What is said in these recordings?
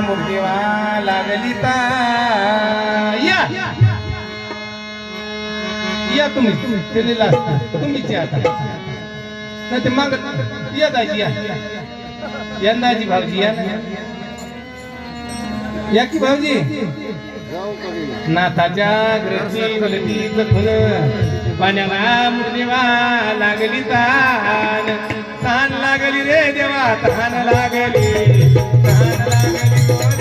मुर्देवा लागली या. या तुम्ही. केलेला असतं. तुम्हीच या आता. नाही ते माग. या दाजी या. यंदाजी भाऊजी या. या की भाऊजी? नाथाच्या ग्रंथी गलती जखून पाण्याला मुर्देवा लागली तान. तान लागली रे देवा तान लागली. तान लागली.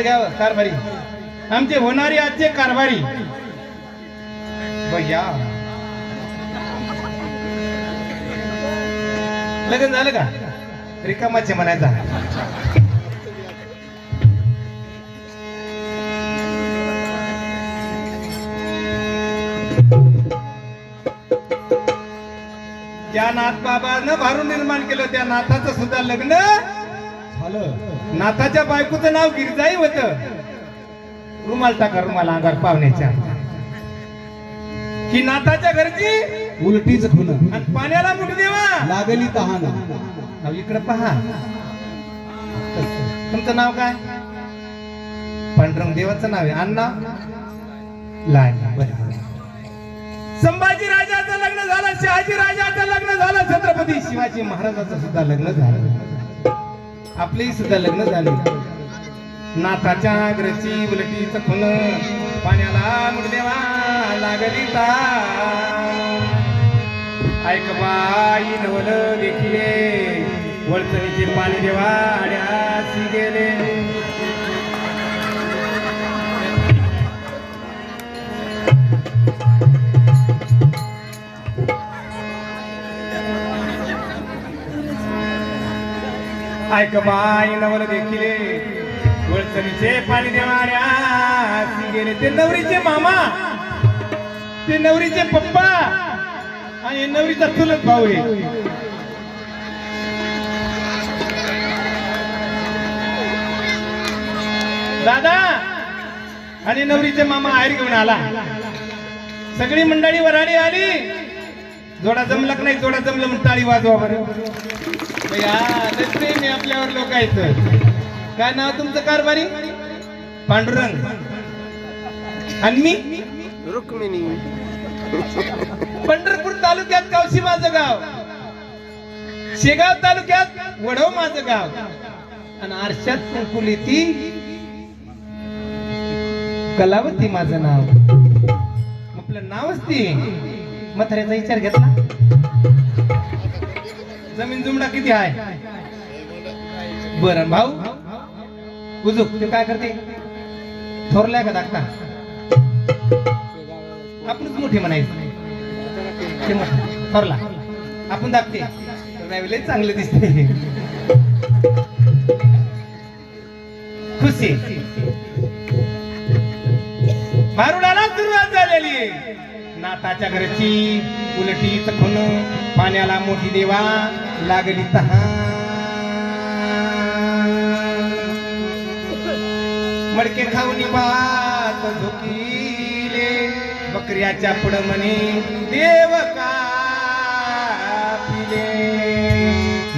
पंचपळ घ्यावं कारभारी. आमचे होणारे आजचे कारभारी. भैया. लग्न झालं का? रिकामाचे म्हणायचा. ज्या नाथ बाबानं भारून निर्माण केलं त्या नाथाचं सुद्धा लग्न नाथाच्या बायकोचं नाव गिरजाई होत. रुमाल टाका रुमाल अंगार पाहुण्याच्या. ही नाथाच्या घरची उलटीच खुन आणि पाण्याला मुठी देवा. लागली तहान. इकडं पहा. तुमचं नाव काय? पांडुरंग देवाचं नाव आहे. अण्णा? संभाजी राजाचं लग्न झालं शहाजी राजाचं लग्न झालं छत्रपती शिवाजी महाराजाचं सुद्धा लग्न झालं. आपलेही सुद्धा लग्न झाले. नाथाच्या ग्रची उलटीच खुन पाण्याला मुडदेवा लागली ता. ऐक बाई नवल देखिले वळतणीचे पाणी देवाड्यासी गेले. ऐक बाई नवल देखील वळतणीचे पाणी देणाऱ्या गेले ते नवरीचे मामा. ते नवरीचे पप्पा. आणि नवरीचा चुलत भाऊ आहे. दादा. आणि नवरीचे मामा आहेर घेऊन आला. सगळी मंडळी वराडी आली. जोडा जमला का नाही जोडा जमलं म्हणून टाळी वाजवा बरं. आहे आपल्यावर लोकांचं काय नाव तुमचं कारभारी? पांडुरंग. आणि मी? रुक्मिणी. पंढरपूर तालुक्यात कावशी माझं गाव. शेगाव तालुक्यात वडव माझं गाव. आणि आरशात कुंकुली ती. कलावती माझं नाव. आपलं नावच ती. मथऱ्याचा विचार घेतला. जमीन जुमडा किती आहे बरं भाऊ? उजूक ते काय करते? थोरलाय का दाखता आपणच मोठे म्हणायचं. थोरला. आपण दाखते लय चांगले दिसते. खुशी. मारुडाला सुरुवात झालेली. आहे. नाताच्या घरची उलटी चखून पाण्याला मोठी देवा लागली तहान. मडके खाऊन पात झोकिले बकऱ्याच्या पुढ म्हणे देव का पिले?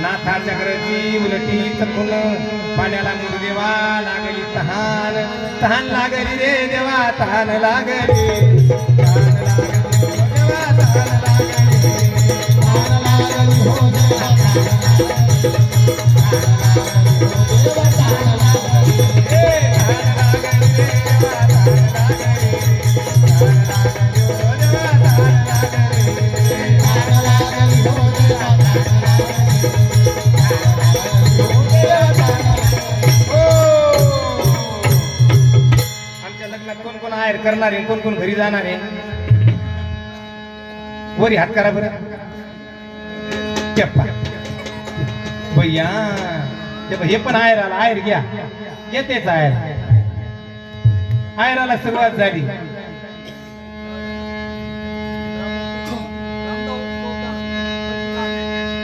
नाथाच्या घरची उलटी चखून पाण्याला मोठी देवा लागली तहान. तहान लागली रे देवा तहान लागली. कोण करणार आहे कोण कोण घरी जाणार आहे? वरी हात करा बरं. भैया ते हे पण आहेर आला आहेर घ्या. येतेच आहेर आहेराला सुरुवात झाली.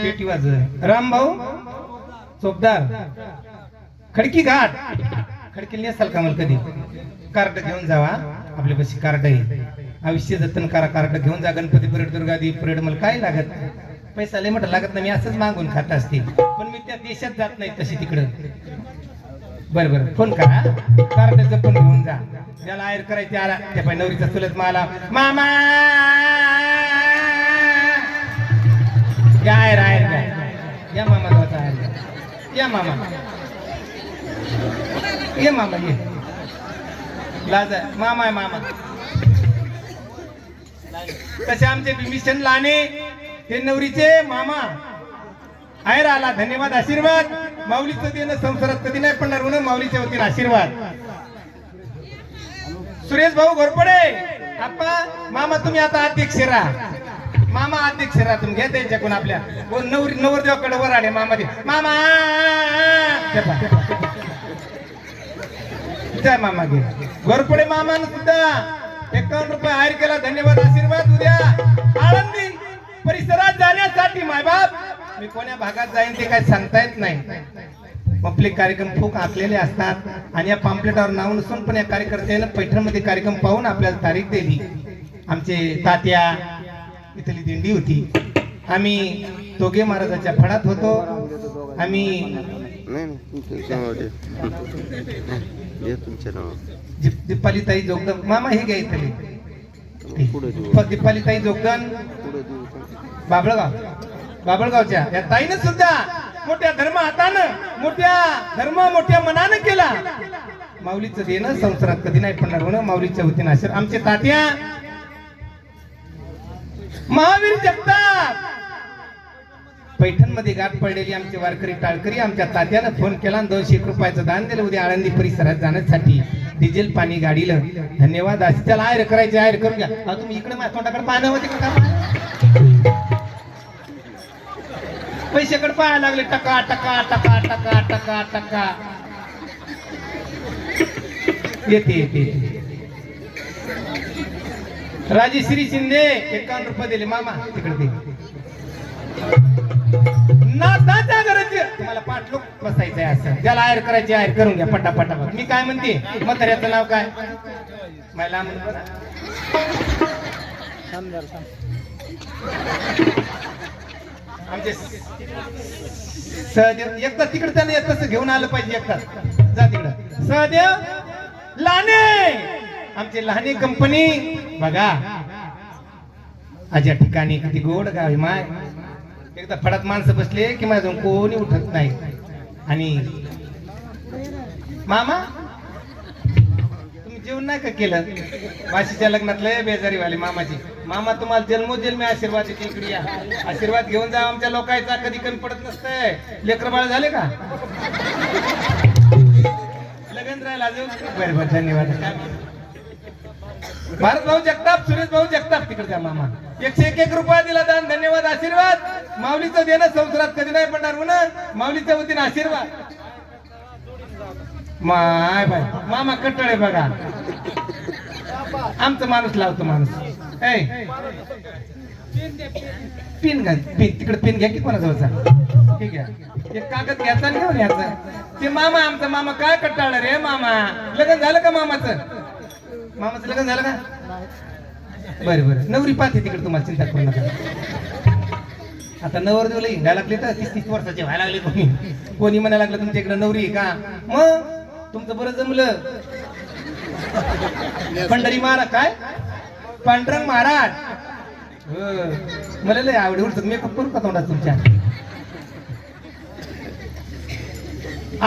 पेटी वाज राम भाऊ चोपदार. खडकी घाट. खडकी नेसाल का मला कधी? कार्ड घेऊन जावा. आपल्या पाशी कार्ड आहे. आयुष्य जतन करा कार्ड घेऊन जा. गणपती परेड दुर्गादी परेड मला काय लागत? पैसा लय म्हटलं लागत नाही मी असंच मागून खात असते. पण मी त्या देशात जात नाही तशी तिकडं. बरं बरं. फोन करा कार्ड जपून घेऊन जा. ज्याला आयर करायचे आला. त्या पाय नवरीचा चुलत माला. मामा! या आयर आयर या. मामा गावचा आयर या मामा. ये मामा ये. लाज मामा आहे मामा. तसे आमचे मिशन लाने? हे नवरीचे मामा. आहेर आला धन्यवाद आशीर्वाद. माऊलीचं देणं संसारात कधी नाही पडणार म्हणून माऊलीच्या वतीने आशीर्वाद. सुरेश भाऊ घोरपडे. आप्पा मामा तुम्ही आता अध्यक्ष राहा. मामा अध्यक्ष राहा तुम्ही. घ्या त्यांच्याकडून आपल्या. हो, व नवर नवरदेवाकडे वर आले मामा! दे मामा ते जय मामा घे. घोरपडे मामान सुद्धा एकावन्न रुपये हायर केला. धन्यवाद आशीर्वाद. उद्या आळंदी. परिसरात जाण्यासाठी मायबाप मी कोण्या भागात जाईन ते काय सांगता येत नाही. आपले कार्यक्रम खूप आखलेले असतात आणि या पाम्पलेटावर नाव नसून पण या कार्यकर्त्यानं पैठणमध्ये कार्यक्रम पाहून आपल्याला तारीख दिली. आमचे तात्या इथली दिंडी होती. आम्ही तोगे महाराजाच्या फडात होतो. आम्ही नाही नाही तुमच्या नावावर. दे तुमच्या नावावर दीप- दीपालीताई जोगदन मामा हे घ्या इथले. प- दीपालीताई जोगदन बाबळगाव बाबळगावच्या. या ताईनं सुद्धा मोठ्या धर्म हातानं मोठ्या धर्म मोठ्या मनानं केला. माऊलीचं देणं संसारात कधी नाही पडणार म्हणून माऊलीच्या वतीनं आशीर्वाद. आमचे तात्या महावीर जगताप! पैठणमध्ये गाठ पडलेली आमचे वारकरी टाळकरी आमच्या तात्यानं फोन केला आणि दोनशे एक रुपयाचं दान दिलं उद्या आळंदी परिसरात जाण्यासाठी. डिझेल पाणी गाडीला. धन्यवाद असे त्याला आयर करायचे आयर करून घ्या. अहो, तुम्ही इकडे माझ्या तोंडाकडे पाहणं होते का पैशाकडे पाहायला लागले टका टका टका टका टका टका. येते येते. राजेश्री शिंदे एकावन्न रुपये दिले. मामा तिकडे दे. नाताच्या गरज तुम्हाला पाठलोक बसायचंय असं. ज्याला आयर करायचे आयर करून घ्या पट्टा पट्टा मी काय म्हणते? म्हाताऱ्याचं नाव काय? मला आमचे सहदेव एकदा तिकडे त्याने एक तसं घेऊन आलं पाहिजे एकदा जा तिकडं. सहदेव लाने! आमची लहाने कंपनी बघा. आज ठिकाणी किती गोड गावी माय. एकदा फडात माणसं बसले की माझं कोणी उठत नाही. आणि मामा तुम्ही जेवण नाही का केलं? वाशीच्या लग्नातलं बेजारी वाले मामाची. मामा तुम्हाला जन्मोजन्मी आशीर्वाद देते इकडे या? आशीर्वाद घेऊन जा आमच्या लोकांचा कधी कमी पडत नसतंय. लेकर बाळ झाले का? लग्न राहिला अजून. बरं बरं धन्यवाद. भारत भाऊ जगताप सुरेश भाऊ जगताप. तिकडे मामा. एकशे एक एक रुपया दिला दान धन्यवाद आशीर्वाद. माऊलीचं देणं संसारात कधी नाही पडणार म्हणून माऊलीच्या वतीने आशीर्वाद. माय बाय. मामा कट्टळे बघा. आमचं माणूस लावतो माणूस. ऐ. पिन घ्या पिन. तिकडे पिन घ्या की कोणाजवळचा? ठीक आहे. एक कागद घ्यायचा आणि घेऊन यायचा. ते मामा आमचा मामा काय कट्टाळ रे मामा? लग्न झालं का मामाचं? मामाचं लग्न झालं का? बरं बरं. नवरी पाहते तिकडे तुम्हाला चिंता करू नका. आता नवर देवला हिंडायला लागले तर तीस तीस वर्षाचे व्हायला लागले कोणी. कोणी म्हणायला लागलं तुमच्या इकडे नवरी आहे का? मग तुमचं बरं जमलं. पंढरी महाराज काय? पांढरंग महाराज. मला लय आवडी उडत मेकअप करू का तोंडात तुमच्या?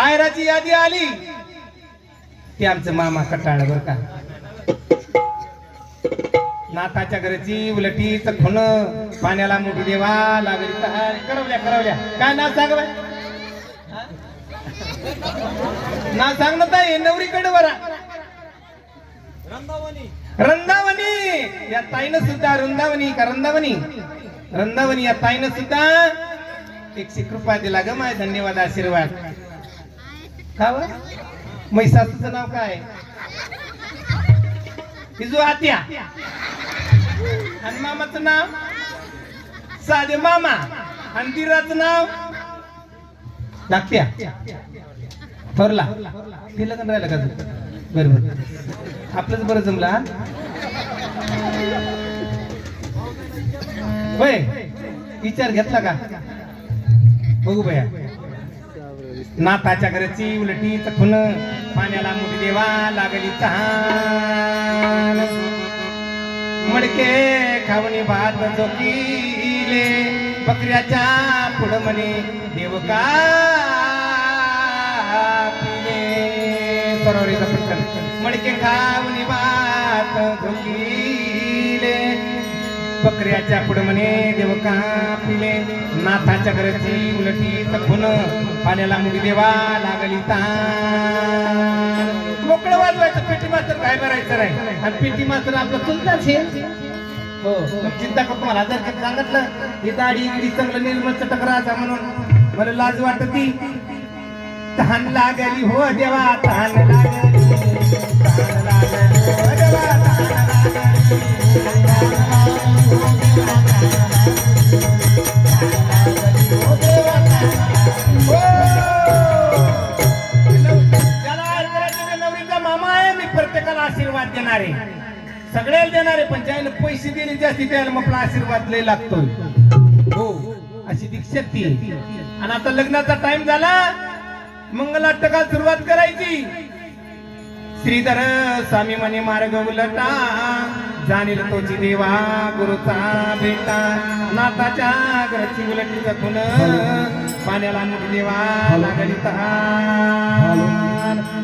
आयराची यादी आली. ते आमचं मामा कटाळ बर का. नाथाच्या घरची उलटी खून पाण्याला मोठी देवा लागली. करवल्या करवल्या. काय नाव सांग बाय? नाव सांग ना ताई नवरीकडे बरा. रंदावणी या ताईनं सुद्धा वृंदावनी का रंदावनी रंदावनी या ताईनं सुद्धा एकशे कृपा दिला ग माय धन्यवाद आशीर्वाद. का व? मैसाचं नाव काय? हिजू आत्या. आणि मामाचं नाव? साधे मामा. आणि दिराचं नाव? धाकट्या. थोरला. ते लग्न राहिलं का बरोबर बरं बरं. आपलंच बरं जमला होय. विचार घेतला का? बघू भया नाताच्या घरची उलटी चखून पाण्याला मुठी देवा लागली तहान. मडके खावणी भात चोकीले बकऱ्याच्या पुढ म्हणे देव का पिले सरोवरीचा पटकन मडके खावणी भात झोकीले बकऱ्याच्या पुढ म्हणे देव का पिले. नाथाच्या घरची उलटी तखून पाण्याला मुली देवा लागली तान मोकळं वाजवायचं पेटी मात्र काय भरायचं नाही. आणि पेटी मात्र आपलं चुलताच हे हो मग चिंता करतो मला जर सांगितलं ही दाढी गिडी चांगलं निर्मळ चटक राहायचा म्हणून. मला लाज वाटती. तहान लागली हो देवा तहान लागली. तहान लागली हो देवा तहान त्याला सगळ्याला देणार आहे पण ज्याने पैसे दिले जास्ती त्याला मग आपला आशीर्वाद लय लागतोय. हो अशी दीक्षा ती. आणि आता लग्नाचा टाइम झाला. मंगलाष्टकाला सुरुवात करायची. श्रीधर स्वामी म्हणे मार्ग उलटा जाणील तोची देवा गुरुचा बेटा नाताच्या घरची उलटी जखून पाण्याला मुठी देवा लागली तहान.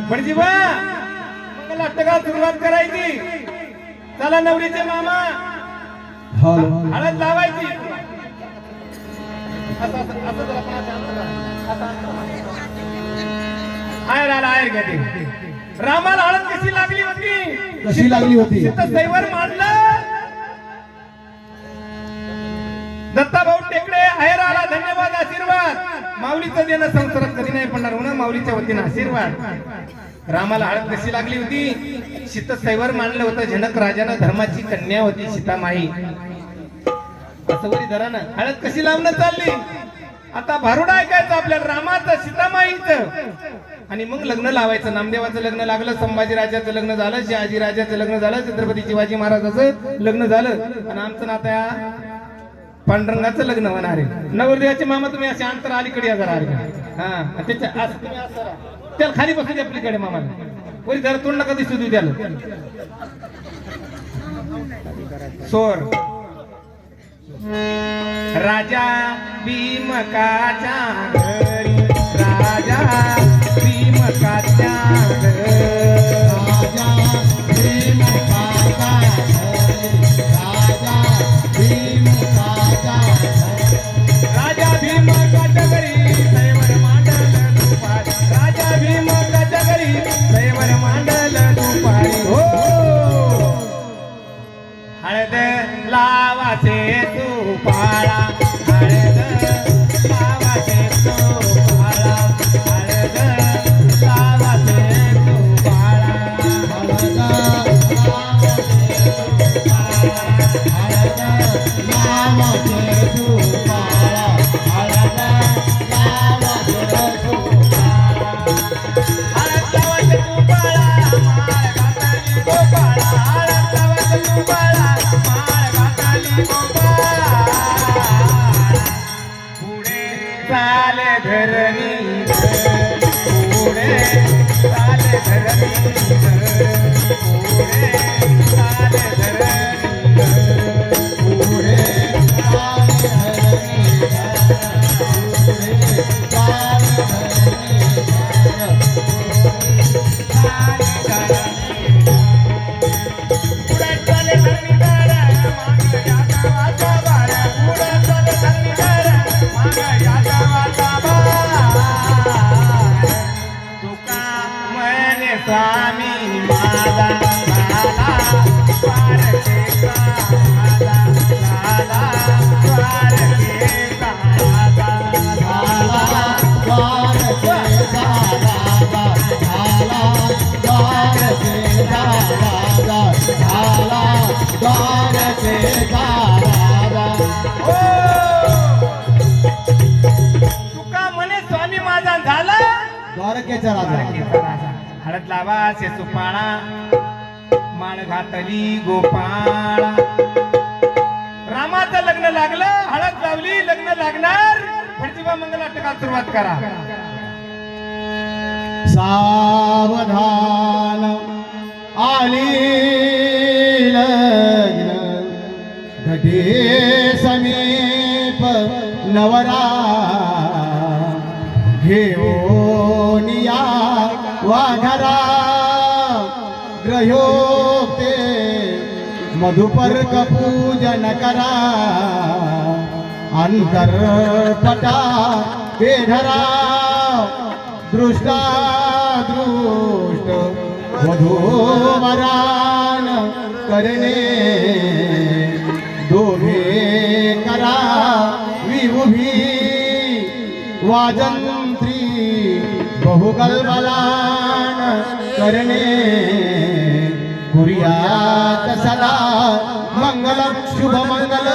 म्हणजे मंगलाष्टकाला सुरुवात करायची. चला नवरीचे मामा. हळद लावायची. असं जरा. असं- असं. आयर आला आयर घ्या ते रामाला हळद कशी लागली होती? कशी लागली होती? दैवर मांडलं. दत्ता भाऊ टेकडे आहेर आला धन्यवाद आशीर्वाद. माऊलीचं देणं संसारात कधी नाही पडणार हो ना माऊलीच्या वतीनं आशीर्वाद. रामाला हळद कशी लागली होती? सीत सैवर मानलं होतं. जनक राजानं धर्माची कन्या होती सीतामाई. असं वरी ना हळद कशी लावणं चालली? आता भारुड ऐकायचं आपल्याला रामाचं सीतामाईच. आणि मग लग्न लावायचं. नामदेवाचं लग्न लागलं संभाजी राजाचं लग्न झालं शहाजी राजाचं लग्न झालं छत्रपती शिवाजी महाराजाचं लग्न झालं. आणि आमचं नात्या पांडुरंगाचं लग्न होणार आहे. नवरदेवाचे मामा तुम्ही असे अंतर अलीकडे या जरा अलीकडे. हा आणि त्याच्या त्याला खाली बसू दे आपलीकडे मामाला. कोणी जरा तोंड नका दिसू देऊ त्याला. सोर राजा भीमकाच्या घरी राजा भीमकाच्या घरी. राजा भीमकाच्या घरी सैवर मांडल द्वारकेचा राजा. हळद लावा से सुपाळा माळ घातली गोपाळ. रामाचं लग्न लागलं हळद लावली लग्न लागणार. प्रतिभा मंगल अटकाल सुरुवात करा. सावधान आली लग्न. घटे समीप नवरा मधुपर पूजन करा अंतरपटा बेधरा दृष्टा दृष्ट मधुमरान करणे दोघे करा विभुभी वाजंत्री बहुकल्पलान करणे. कुर्यात सदा मंगल शुभ मंगल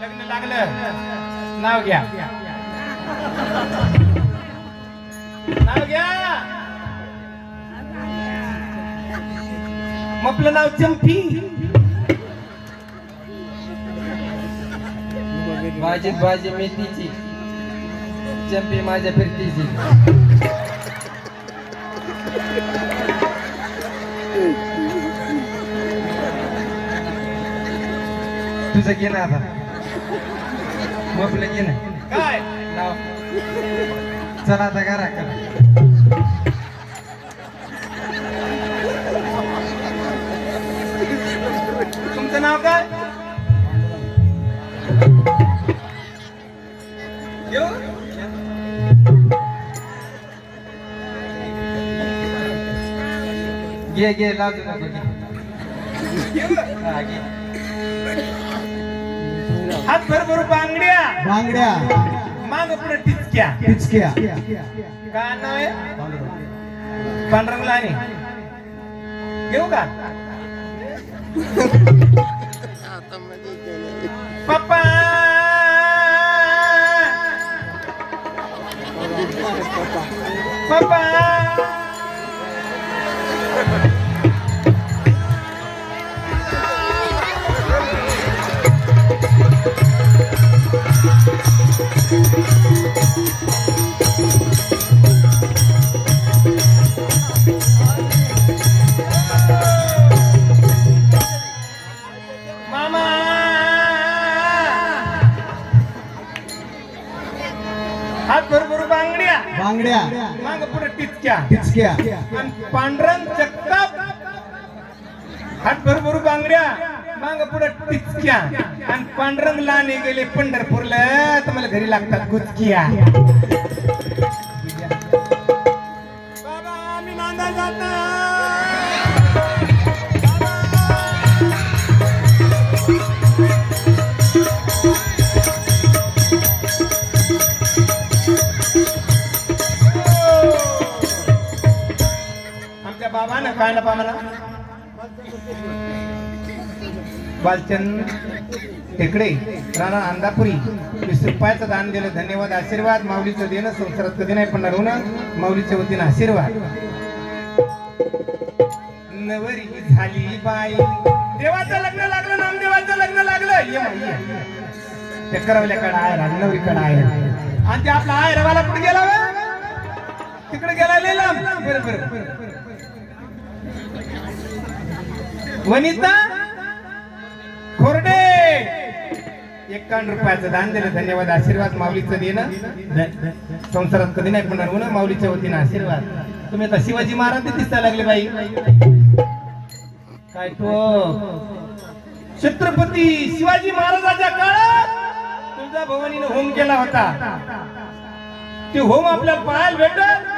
लग्न लागलं नाव घ्या. नाव घ्या. मग आपलं नाव चंपी. माझी भाजी मेथीची. चंपी माझ्या फिरतीची. तुझं घे ना आता. मग घे ना. काय? नाव चला आता करा करा. तुमचं नाव काय? घेऊ? घे घे लावतो नको घे. हात भरभर बांगड्या. बांगड्या. माग पुढे टिचक्या. पिचक्या काय नाव आहे पांढरंग लाणी घेऊ का? पप्पा! पप्पा! मामा बांगड्या. बांगड्या. माग पुढे टिचक्या. पिचक्या आणि पांढरंग चक्काप. हात भरभर बांगड्या. माग पुढे टिचक्या. आणि पांढरंग लाने गेले पंढरपूरला. तर मला घरी लागतात गुचकिया. बाबा आम्ही नांदा जाता ना काय नफा पामाला बालचंद टेकडे राणा अंदापुरी वीस रुपयाचं दान दिलं धन्यवाद आशीर्वाद माऊलीचं देणं संसारात कधी नाही पडणार होणं माऊलीच्या वतीनं आशीर्वाद. नवरी झाली बाई. देवाचं लग्न लागलं नामदेवाचं लग्न लागलं. ये माई, आहे नवरीकडे आहे आणि ते आपला आहे रवाला कुठे गेला तिकडे गेला लिहिला बरोबर वनिता खोरडे. एकावन्न रुपयाचं दान दिलं धन्यवाद. आशीर्वाद माऊलीचं देणं. संसारात कधी नाही पडणार म्हणून माऊलीच्या वतीनं आशीर्वाद. तुम्ही आता शिवाजी महाराज ते दिसायला लागले बाई. काय तो? छत्रपती शिवाजी महाराजाच्या काळात तुळजा भवानीनं होम केला होता. ते होम आपल्याला पाहायला भेटत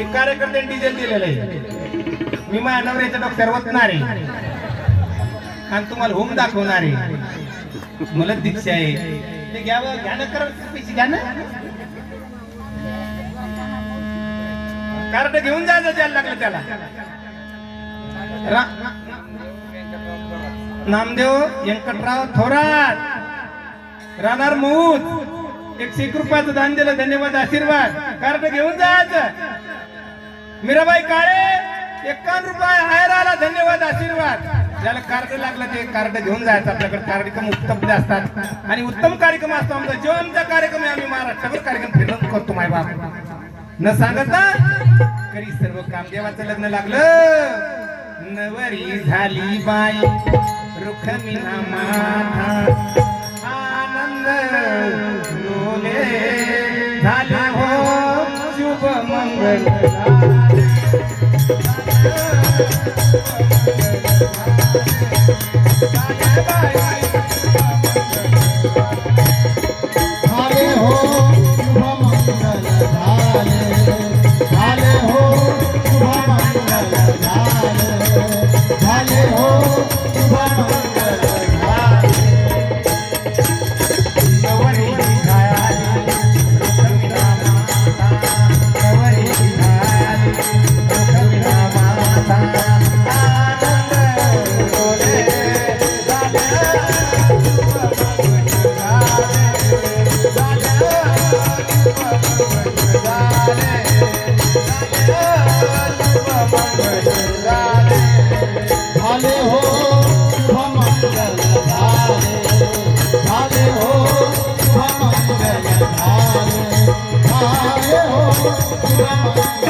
एक कार्यकर्त्यांनी डिझेल दिलेलं आहे. मी माझ्या नवऱ्याच्या डॉक्टर वतणार. आहे आणि तुम्हाला होम दाखवणार. आहे मला दीक्षा आहे. ते घ्यावं घ्या ना कर पैसे घ्या ना. कार्ड घेऊन जायचं द्यायला लागलं त्याला. नामदेव व्यंकटराव थोरात. राहणार मऊत. एकशे एक रुपयाचं दान दिलं धन्यवाद आशीर्वाद. कार्ड घेऊन जायचं मीराबाई काळे. एकावन्न रुपये हायर आला धन्यवाद आशीर्वाद. ज्याला कार्ड लागलं ते कार्ड घेऊन जायचं. आपल्याकडे कार्यक्रम उत्तम असतात. आणि उत्तम कार्यक्रम असतो आमचा. जो आमचा कार्यक्रम आहे आम्ही महाराष्ट्रावर कार्यक्रम फिरत करतो माय बाप. न सांगत तरी करी सर्व कामदेवाचं लग्न लागलं? नवरी झाली बाई. रुखमिना माथा. आनंद झाला मंगल झाले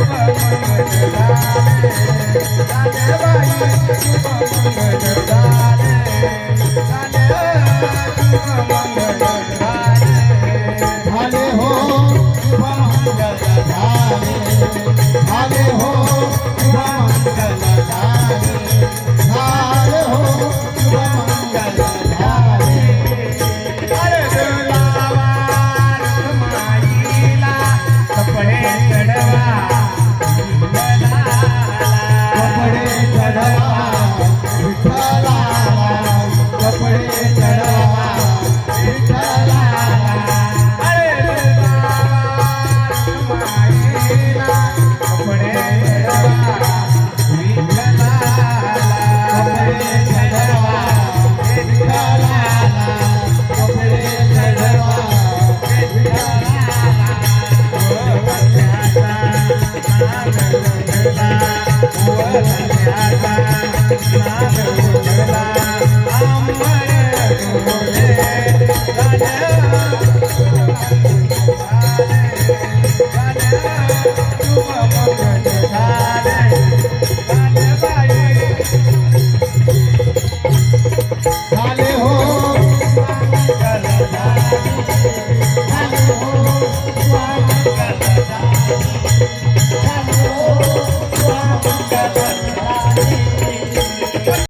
Bye.